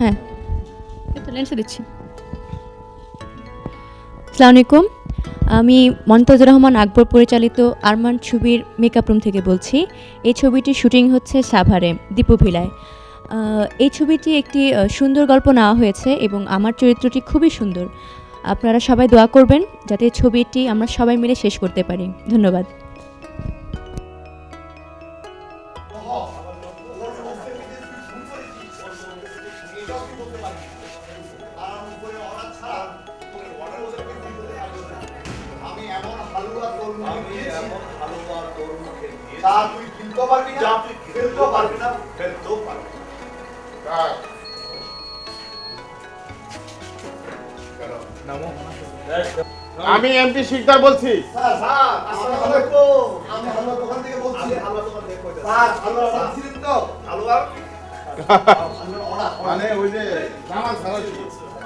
হ্যাঁ। তো লেন্সে দিচ্ছি আসসালামু আলাইকুম। আমি মন্তাজুর রহমান আকবর পরিচালিত আরমান ছবির মেকআপ রুম থেকে বলছি। এই ছবিটির শুটিং হচ্ছে সাভারে দীপু ভিলায়। এই ছবিটি একটি সুন্দর গল্প নেওয়া হয়েছে এবং আমার চরিত্রটি খুবই সুন্দর। আপনারা সবাই দোয়া করবেন যাতে ছবিটি আমরা সবাই মিলে শেষ করতে পারি। ধন্যবাদ। আমি এমন হালুয়া তোর মুখে আমি দিয়েছি, এমন হালুয়া তোর মুখে দিয়েছি, তা তুই কিনতেও পারবি না যা তুই ফেলতেও পারবি না ফেলতেও পারবি না। আমি এমপি শিকদার বলছি স্যার, স্যার, আসসালামু আলাইকুম। আমি হালুয়া দোকান থেকে বলছি। আমি হালুয়া দোকান